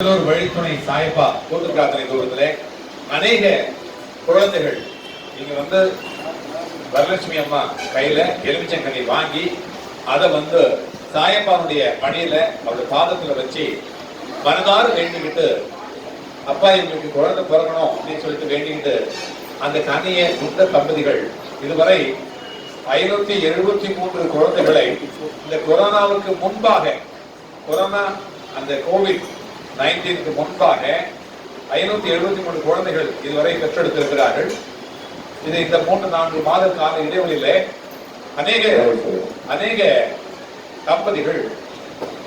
ஒரு வழித்துணை சாயப்பா கூட்டு பிரார்த்தனை தூரத்தில் அநேக குழந்தைகள் நீங்க வந்து வரலட்சுமி அம்மா கையில எலுமிச்சங்கனி வாங்கி அதை வந்து சாயப்பாவுடைய பணியில அவருடைய பாதத்துல வச்சு மனதார வேண்டிக்கிட்டு அப்பா எங்களுக்கு குழந்தை பிறக்கணும் அப்படின்னு சொல்லிட்டு வேண்டிக்கிட்டு அந்த கனியை புத்த தம்பதிகள் இதுவரை ஐநூத்தி எழுபத்தி மூன்று குழந்தைகளை இந்த கொரோனாவுக்கு முன்பாக கொரோனா அந்த கோவிட் நைன்டீனுக்கு முன்பாக ஐநூத்தி எழுபத்தி மூணு குழந்தைகள் இதுவரை பெற்றெடுத்திருக்கிறார்கள். இது இந்த மூன்று நான்கு மாத கால இடைவெளியில அநேக அநேக தம்பதிகள்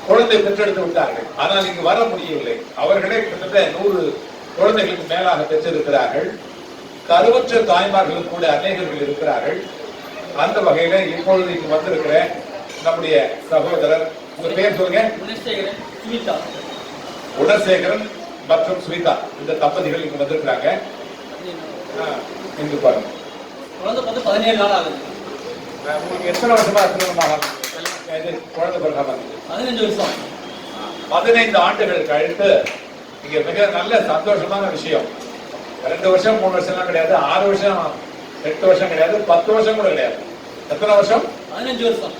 குழந்தை பெற்றெடுத்து விட்டார்கள். ஆனால் இங்கு வர முடியவில்லை. அவர்களே கிட்டத்தட்ட நூறு குழந்தைகளுக்கு மேலாக பெற்றிருக்கிறார்கள். கருவற்ற தாய்மார்களும் கூட அநேகர்கள் இருக்கிறார்கள். அந்த வகையில இப்பொழுது இங்கு வந்திருக்கிற நம்முடைய சகோதரர் உங்க பேர் சொல்லுங்க. சுமிதா. குணசேகரன் மற்றும் ஸ்மிதா. இந்த தம்பதிகள் இங்க வந்திருக்கிறாங்க. இங்க பாருங்க. குழந்தை பார்த்து பதினேழு நாள் ஆகுது. உங்களுக்கு எத்தனை வருஷமா திருமணமாக இது குழந்தை இருந்தது? பதினஞ்சு வருஷம். பதினைந்து ஆண்டுகள் கழித்து இங்க மிக நல்ல சந்தோஷமான விஷயம். ரெண்டு வருஷம் மூணு வருஷம்லாம் கிடையாது. ஆறு வருஷம் எட்டு வருஷம் கிடையாது. பத்து வருஷம் கூட கிடையாது. எத்தனை வருஷம்? பதினஞ்சு வருஷம்.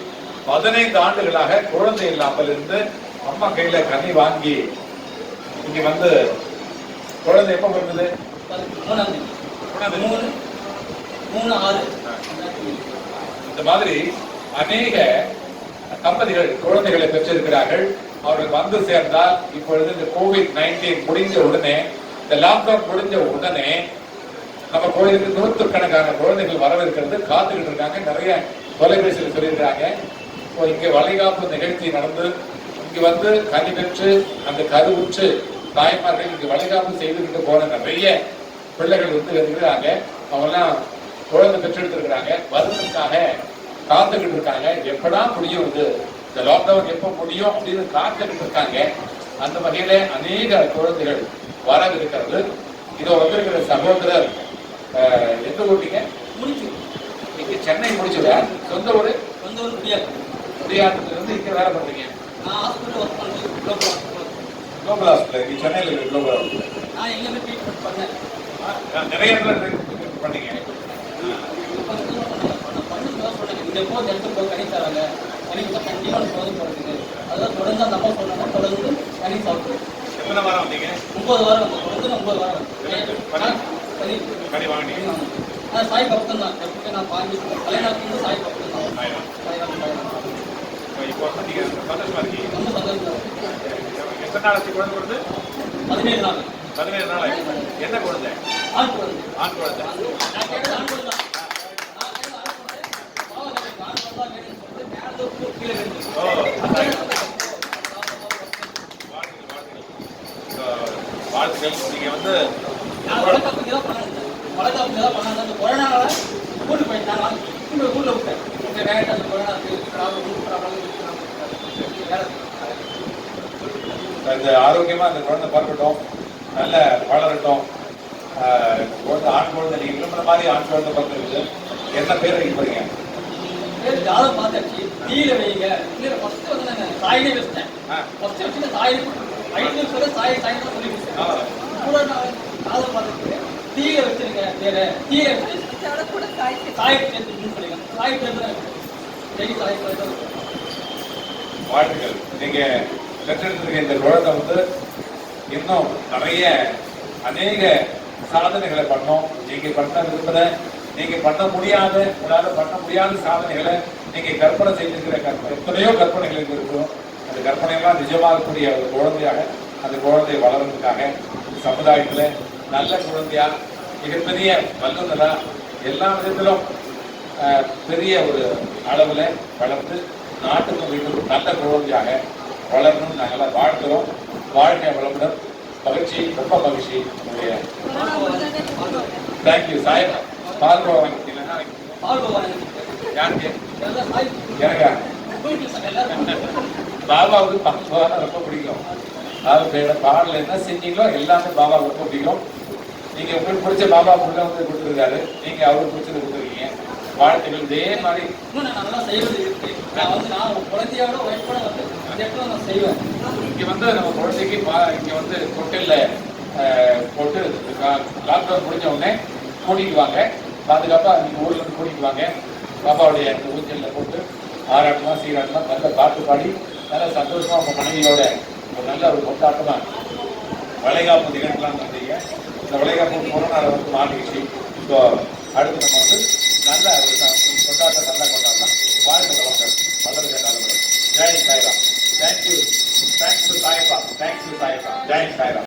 பதினைந்து ஆண்டுகளாக குழந்தை இல்லாமல் இருந்து அம்மா கையில கனி வாங்கி இங்க வந்து குழந்தை எப்ப பிறந்தது? இந்த மாதிரி அநேக தம்பதிகள் குழந்தைகளை பெற்றிருக்கிறார்கள். அவர்கள் வந்து சேர்ந்தால் இப்பொழுது இந்த கோவிட் நைன்டீன் முடிஞ்ச உடனே இந்த லாக்டவுன் முடிஞ்ச உடனே நம்ம கோயிலுக்கு நூற்றுக்கணக்கான குழந்தைகள் வரவிருக்கிறது. காத்துக்கிட்டு இருக்காங்க. நிறைய தொலைபேசியில் சொல்லியிருக்காங்க இப்போ இங்கே வளைகாப்பு நிகழ்ச்சி நடந்து இங்கு வந்து கனி பெற்று அந்த கருவுற்று தாய்மார்கள் இங்கு வளைகாப்பு செய்துக்கிட்டு போன நிறைய பிள்ளைகள் வந்து இருக்கிறாங்க. அவங்கெல்லாம் குழந்தை பெற்றெடுத்திருக்கிறாங்க. வருவதற்காக காத்துக்கிட்டு இருக்காங்க. எப்படா முடியும் இது? இந்த லாக்டவுன் எப்போ முடியும் அப்படின்னு காத்துக்கிட்டு இருக்காங்க. அந்த வகையில அநேக குழந்தைகள் வரவிருக்கிறது. இதோ வந்திருக்கிற சகோதரர் எந்த ஊர்லீங்க? முடிச்சு. இங்க சென்னை முடிச்சுட சொந்த ஊரு? சொந்த ஒரு முடியாது குடியாத்தத்துல இருந்து இங்க வேலை பண்றீங்க குளோபல் ஹாஸ்பிட்டல் இங்க சென்னையில இருக்கு குளோபல் ஹாஸ்பிட்டல் நான் எங்கேயுமே ட்ரீட்மெண்ட் பண்ணேன் நிறைய இடத்துல treatment பண்ணீங்க. இந்த போ இந்த இடத்துக்கு போய் கனி தராங்க. கனி கொடுத்தா கண்டிப்பாக சோதனை போடுறதுக்கு அதான் தொடர்ந்து அந்த அம்மா சொன்னாங்க தொடர்ந்து கனி சாப்பிட்டு எத்தனை வாரம் வந்தீங்க? ஒன்பது வாரம் தொடர்ந்து ஒன்பது வாரம் பண்ணி கனி வாங்கினீங்க? நான் சாய் பக்தன் தான். எப்பவுமே நான் பாஞ்சு கல்யாணத்துக்கு சாய் பக்தன் தான். ஆயிரம். சாய்ராம் சாய்ராம் இப்போ இருக்கீங்க எத்தனை நாளைக்கு குழந்தை வருது பதினேழு நாள் பதினேழு நாள் என்ன குழந்தை ஆண் குழந்தை ஆண் குழந்தை வாழ்த்துக்கள், வந்து நான் அந்த கூட்டு போயிட்டாங்க. கூட்டு போய் விட்டேன். சரி, அந்த கொரோனா வீட்டு problem இருக்கு. வேலை இந்த ஆரோக்கியமா அந்த குழந்தை பிறக்கட்டும் நல்ல வளரட்டும் குழந்தை ஆண் குழந்தை நீங்க விரும்புற மாதிரி ஆண் குழந்தை பிறந்திருக்கு என்ன பேர் வைக்க போறீங்க பேர் ஜாதகம் பார்த்தாச்சு. தீயில வைங்க. இல்ல, first வந்து நான் சாயிலே வச்சிட்டேன். ஆ. first வச்சு சாயிலே. ஐந்து சொல்ல சாய் சாயின்னு தான் சொல்லி. கூட நான் ஜாதகம் பார்த்துட்டு, தீயில வச்சிருங்க பேரை. தீயில வச்சு சாய் சேர்த்துன்னு சொல்லிருக்கேன். சாய் சேர்த்து சாய் வாழ்த்துக்கள். நீங்கள் பெற்றெடுத்திருக்க இந்த குழந்தை வந்து இன்னும் நிறைய அநேக சாதனைகளை பண்ணோம். நீங்கள் பண்ண விரும்புகிற நீங்கள் பண்ண முடியாத உங்களால் பண்ண முடியாத சாதனைகளை நீங்கள் கற்பனை செய்திருக்கிற கற்பனை எத்தனையோ கற்பனைகள் இங்க இருக்கும். அந்த கற்பனையெல்லாம் நிஜமாகக்கூடிய ஒரு குழந்தையாக அந்த குழந்தை வளர்றதுக்காக சமுதாயத்தில் நல்ல குழந்தையா மிகப்பெரிய வல்லுநராக எல்லா விதத்திலும் பெரிய ஒரு அளவில் வளர்த்து நாட்டுக்கும் வீட்டுக்கும் நல்ல குழந்தையாக வளரணும்னு நாங்கெல்லாம் வாழ்த்துறோம். வாழ்க்கை வளமுடன். மகிழ்ச்சி ரொம்ப மகிழ்ச்சி. உங்களுடைய தேங்க்யூ சாய் பால்கோவா வாங்கிட்டீங்கன்னா பால் பகவான் யாருக்கு? எனக்கா பாபாவுக்கு பால்கோவா ரொம்ப பிடிக்கும். அது பாடல என்ன செஞ்சீங்களோ எல்லாமே பாபாவுக்கு ரொம்ப பிடிக்கும். நீங்க உங்களுக்கு பிடிச்ச பாபா உள்ள வந்து கொடுத்துருக்காரு. நீங்க அவருக்கு பிடிச்சது கொடுத்துருக்கீங்க. வாழ்த்துக்கள் இதே மாதிரி இன்னும் நான் நல்லா செய்வது இருக்கு. நான் வந்து நான் குழந்தையோட ஒய்ஃபோட வந்து அந்த இடத்துல நான் செய்வேன். இங்க வந்து நம்ம குழந்தைக்கு பா- இங்க வந்து தொட்டில்ல அஹ், போட்டு லாக்டவுன் முடிஞ்ச உடனே கூட்டிட்டு வாங்க. பாதுகாப்பா நீங்க ஊர்ல இருந்து கூட்டிட்டு வாங்க. பாப்பாவுடைய அந்த ஊஞ்சல்ல போட்டு ஆராட்டமா சீராட்டமா நல்ல பாட்டு பாடி நல்ல சந்தோஷமா உங்க மனைவியோட ஒரு நல்ல ஒரு கொண்டாட்டமா வளைகாப்பு நிகழ்த்தலாம் இந்த வளைகாப்பு கொரோனால வந்து மாறிடுச்சு ஸோ அடுத்து